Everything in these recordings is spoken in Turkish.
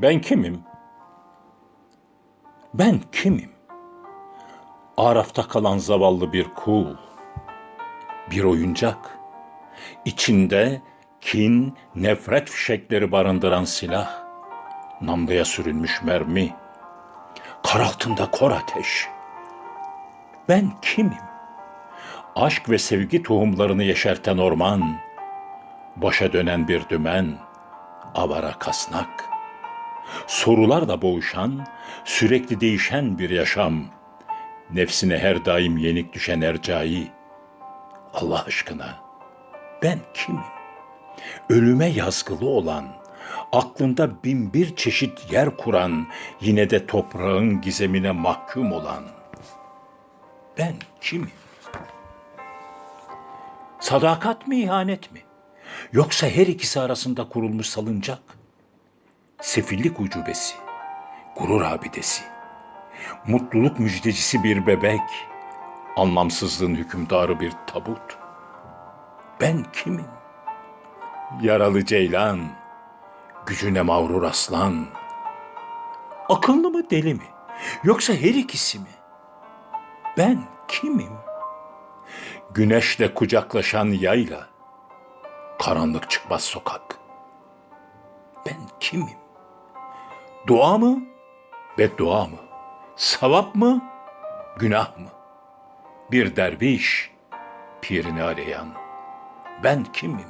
Ben kimim? Ben kimim? Arafta kalan zavallı bir kul, bir oyuncak. İçinde kin, nefret fişekleri barındıran silah, namluya sürülmüş mermi, kar altında kor ateş. Ben kimim? Aşk ve sevgi tohumlarını yeşerten orman, başa dönen bir dümen, avara kasnak. Sorularla boğuşan, sürekli değişen bir yaşam. Nefsine her daim yenik düşen ercai. Allah aşkına ben kimim? Ölüme yazgılı olan, aklında bin bir çeşit yer kuran, yine de toprağın gizemine mahkum olan. Ben kimim? Sadakat mi ihanet mi? Yoksa her ikisi arasında kurulmuş salıncak? Sefillik ucubesi, gurur abidesi, mutluluk müjdecisi bir bebek, anlamsızlığın hükümdarı bir tabut. Ben kimim? Yaralı ceylan, gücüne mağrur aslan. Akıllı mı deli mi? Yoksa her ikisi mi? Ben kimim? Güneşle kucaklaşan yayla, karanlık çıkmaz sokak. Ben kimim? Dua mı? Beddua mı? Savap mı? Günah mı? Bir derviş, pirini arayan. Ben kimim?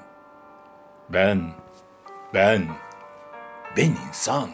Ben, ben, ben insan.